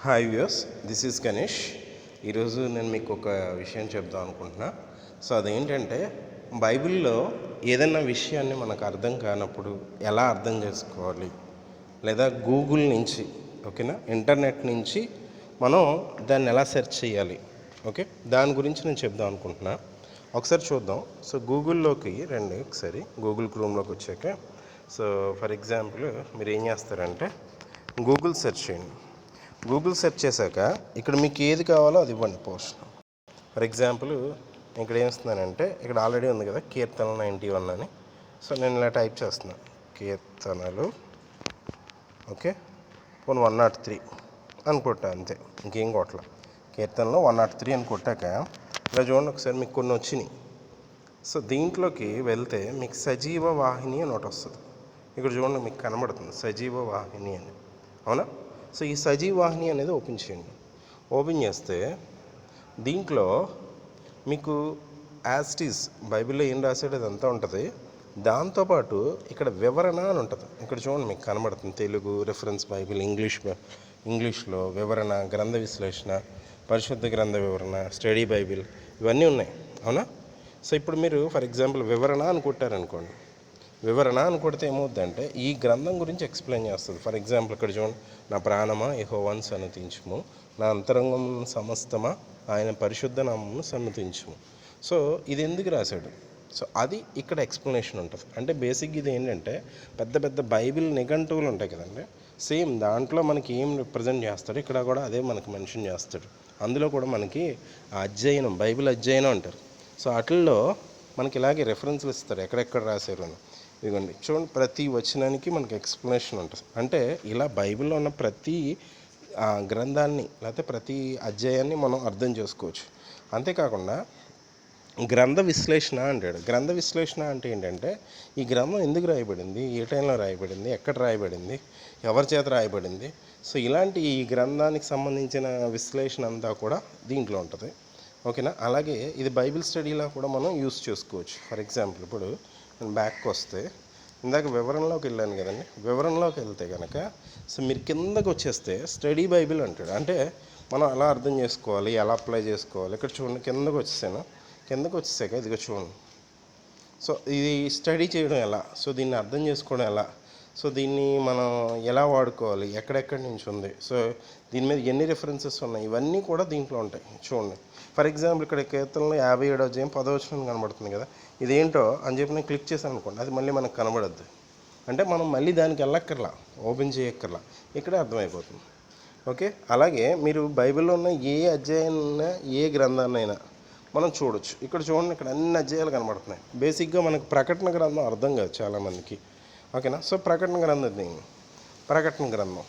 Hi views this is Ganesh ఈరోజు నేను మీకు ఒక విషయం చెప్దాం అనుకుంటున్నా. సో అదేంటంటే బైబిల్లో ఏదైనా విషయాన్ని మనకు అర్థం కానప్పుడు ఎలా అర్థం చేసుకోవాలి? లేదా గూగుల్ నుంచి ఓకేనా? ఇంటర్నెట్ నుంచి మనం దాన్ని ఎలా సెర్చ్ చేయాలి? ఓకే? దాని గురించి నేను చెప్దాం అనుకుంటున్నా. ఒకసారి చూద్దాం. సో గూగుల్లోకి రండి ఒకసారి. గూగుల్ క్రోమ్లోకి వచ్చాక. సో ఫర్ ఎగ్జాంపుల్ మీరు ఏం చేస్తారంటే గూగుల్ సెర్చ్ చేయండి. గూగుల్ సెర్చ్ చేశాక ఇక్కడ మీకు ఏది కావాలో అది ఇవ్వండి పోస్ట్. ఫర్ ఎగ్జాంపుల్ ఇక్కడ ఏమిస్తున్నానంటే ఇక్కడ ఆల్రెడీ ఉంది కదా కీర్తన నైంటీ వన్ అని. సో నేను ఇలా టైప్ చేస్తున్నాను కీర్తనలు. Okay phone one not three అని కొట్టా అంతే. ఇంకేం కొట్టల. కీర్తనలో వన్ నాట్ త్రీ అని కొట్టాక ఇలా చూడండి ఒకసారి మీకు కొన్ని వచ్చినాయి. సో దీంట్లోకి వెళ్తే మీకు సజీవ వాహిని అని ఒకటి వస్తుంది. ఇక్కడ చూడండి మీకు కనబడుతుంది సజీవ వాహిని అని. అవునా? సో ఈ సజీవాహిని అనేది ఓపెన్ చేయండి. ఓపెన్ చేస్తే దీంట్లో మీకు యాస్టీస్ బైబిల్లో ఏం రాసాడు అదంతా ఉంటుంది. దాంతోపాటు ఇక్కడ వివరణ అని ఉంటుంది. ఇక్కడ చూడండి మీకు కనబడుతుంది. తెలుగు రిఫరెన్స్ బైబిల్ ఇంగ్లీష్ ఇంగ్లీష్లో వివరణ గ్రంథ విశ్లేషణ పరిశుద్ధ గ్రంథ వివరణ స్టడీ బైబిల్ ఇవన్నీ ఉన్నాయి. అవునా? సో ఇప్పుడు మీరు ఫర్ ఎగ్జాంపుల్ వివరణ అని కొట్టారనుకోండి. వివరణ అని కొడితే ఏమవుద్దంటే ఈ గ్రంథం గురించి ఎక్స్ప్లెయిన్ చేస్తుంది. ఫర్ ఎగ్జాంపుల్ ఇక్కడ చూడండి నా ప్రాణమా ఎహోవన్ సన్నతించుము. నా అంతరంగం సమస్తమా ఆయన పరిశుద్ధ నామము సన్నతించుము. సో ఇది ఎందుకు రాశాడు? సో అది ఇక్కడ ఎక్స్ప్లెనేషన్ ఉంటుంది. అంటే బేసిక్ ఇది ఏంటంటే పెద్ద పెద్ద బైబిల్ నిఘంటువులు ఉంటాయి కదండి. సేమ్ దాంట్లో మనకి ఏం రిప్రజెంట్ చేస్తాడు ఇక్కడ కూడా అదే మనకి మెన్షన్ చేస్తాడు. అందులో కూడా మనకి అధ్యయనం బైబిల్ అధ్యయనం అంటారు. సో వాటిల్లో మనకి ఇలాగే రెఫరెన్స్లు ఇస్తారు ఎక్కడెక్కడ రాశారు అని. ఇదిగోండి చూడండి ప్రతి వచనానికి మనకి ఎక్స్ప్లెనేషన్ ఉంటుంది. అంటే ఇలా బైబిల్లో ఉన్న ప్రతి ఆ, గ్రంథాన్ని లేకపోతే ప్రతి అధ్యాయాన్ని మనం అర్థం చేసుకోవచ్చు. అంతేకాకుండా గ్రంథ విశ్లేషణ అంటాడు. గ్రంథ విశ్లేషణ అంటే ఏంటంటే ఈ గ్రంథం ఎందుకు రాయబడింది? ఏ టైంలో రాయబడింది? ఎక్కడ రాయబడింది? ఎవరి చేత రాయబడింది? సో ఇలాంటి ఈ గ్రంథానికి సంబంధించిన విశ్లేషణ అంతా కూడా దీంట్లో ఉంటుంది. ఓకేనా? అలాగే ఇది బైబిల్ స్టడీలో కూడా మనం యూస్ చేసుకోవచ్చు. ఫర్ ఎగ్జాంపుల్ ఇప్పుడు బ్యాక్కి వస్తే ఇందాక వివరణలోకి వెళ్ళాను కదండి. వివరణలోకి వెళ్తే కనుక సో మీరు కిందకు వచ్చేస్తే స్టడీ బైబిల్ అంటాడు. అంటే మనం ఎలా అర్థం చేసుకోవాలి ఎలా అప్లై చేసుకోవాలి? ఇక్కడ చూడండి కిందకు వచ్చేసాను. కిందకు వచ్చేసాక ఇదిగో చూడండి. సో ఇది స్టడీ చేయడం ఎలా? సో దీన్ని అర్థం చేసుకోవడం ఎలా? సో దీన్ని మనం ఎలా వాడుకోవాలి? ఎక్కడెక్కడి నుంచి ఉంది? సో దీని మీద ఎన్ని రిఫరెన్సెస్ ఉన్నాయి? ఇవన్నీ కూడా దీంట్లో ఉంటాయి. చూడండి. ఫర్ ఎగ్జాంపుల్ ఇక్కడ కీర్తనలో యాభై ఏడో జయం పదవచనం కనబడుతుంది కదా? ఇదేంటో అని చెప్పి నేను క్లిక్ చేశాను అనుకోండి. అది మళ్ళీ మనకు కనబడద్దు. అంటే మనం మళ్ళీ దానికి వెళ్ళక్కర్లా. ఓపెన్ చేయక్కర్లా. ఇక్కడే అర్థమైపోతుంది. ఓకే? అలాగే మీరు బైబిల్లో ఉన్న ఏ అధ్యాయాన్నైనా ఏ గ్రంథాన్నైనా మనం చూడొచ్చు. ఇక్కడ చూడండి ఇక్కడ అన్ని అధ్యాయాలు కనబడుతున్నాయి. బేసిక్గా మనకు ప్రకటన గ్రంథం అర్థం కాదు చాలామందికి. ఓకేనా? సో ప్రకటన గ్రంథం ప్రకటన గ్రంథం.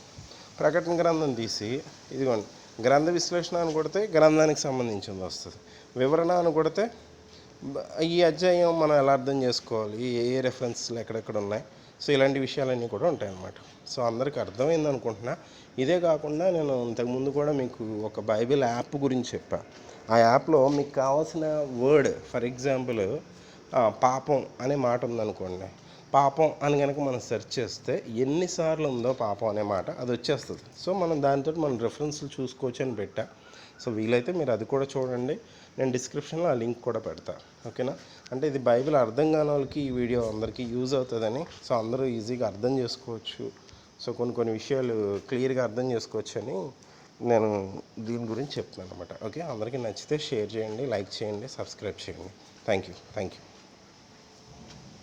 ప్రకటన గ్రంథం తీసి ఇదిగోండి గ్రంథ విశ్లేషణ అని కొడితే గ్రంథానికి సంబంధించింది వస్తుంది. వివరణ అని కొడితే ఈ అధ్యాయం మనం ఎలా అర్థం చేసుకోవాలి? ఏ ఏ రెఫరెన్స్లు ఎక్కడెక్కడ ఉన్నాయి? సో ఇలాంటి విషయాలన్నీ కూడా ఉంటాయి అన్నమాట సో అందరికీ అర్థమైంది అనుకుంటున్నా. ఇదే కాకుండా నేను ఇంతకుముందు కూడా మీకు ఒక బైబిల్ యాప్ గురించి చెప్పాను ఆ యాప్లో మీకు కావాల్సిన వర్డ్ ఫర్ ఎగ్జాంపుల్ పాపం అనే మాట ఉందనుకోండి. పాపం అని కనుక మనం సెర్చ్ చేస్తే ఎన్నిసార్లు ఉందో పాపం అనే మాట అది వచ్చేస్తుంది. సో మనం దాంతో మనం రెఫరెన్స్లు చూసుకోవచ్చు అని పెట్టా. సో వీలైతే మీరు అది కూడా చూడండి. నేను డిస్క్రిప్షన్లో ఆ లింక్ కూడా పెడతా. ఓకేనా? అంటే ఇది బైబిల్ అర్థం కాని వాళ్ళకి ఈ వీడియో అందరికీ యూజ్ అవుతుందని. సో అందరూ ఈజీగా అర్థం చేసుకోవచ్చు. సో కొన్ని కొన్ని విషయాలు క్లియర్గా అర్థం చేసుకోవచ్చు అని నేను దీని గురించి చెప్తున్నాను అనమాట ఓకే? అందరికీ నచ్చితే షేర్ చేయండి లైక్ చేయండి సబ్స్క్రైబ్ చేయండి. Thank you thank you